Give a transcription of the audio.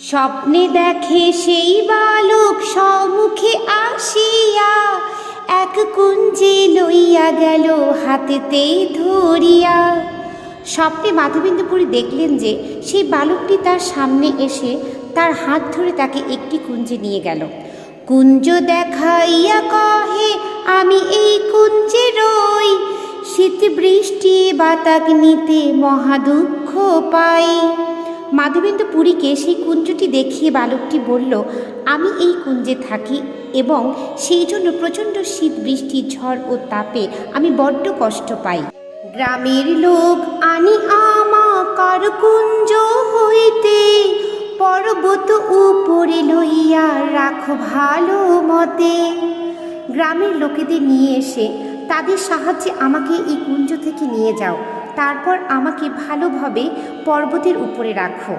স্বপ্নে দেখে সেই বালক সম্মুখে আসিয়া এক কুঞ্জে লইয়া গেল, হাতেতে ধরিয়া। স্বপ্নে মাধবেন্দ্রপুরী দেখলেন যে সেই বালকটি তার সামনে এসে তার হাত ধরে তাকে একটি কুঞ্জে নিয়ে গেল। কুঞ্জ দেখাইয়া কহে, আমি এই কুঞ্জে রই। শীত বৃষ্টি বাতাক নিতে মহা দুঃখ পাই। মাধবেন্দ্র পুরীকে সেই কুঞ্জটি দেখিয়ে বালকটি বলল, আমি এই কুঞ্জে থাকি এবং সেই জন্য প্রচণ্ড শীত, বৃষ্টি, ঝড় ও তাপে আমি বড্ড কষ্ট পাই। গ্রামের লোক আনি আমাকার কুঞ্জ হইতে, পর্বত উপরে লইয়া রাখো ভালো মতে। গ্রামের লোকেদের নিয়ে এসে তাদের সাহায্যে আমাকে এই কুঞ্জ থেকে নিয়ে যাও। তারপর আমাকে ভালোভাবে পর্বতের উপরে রাখো।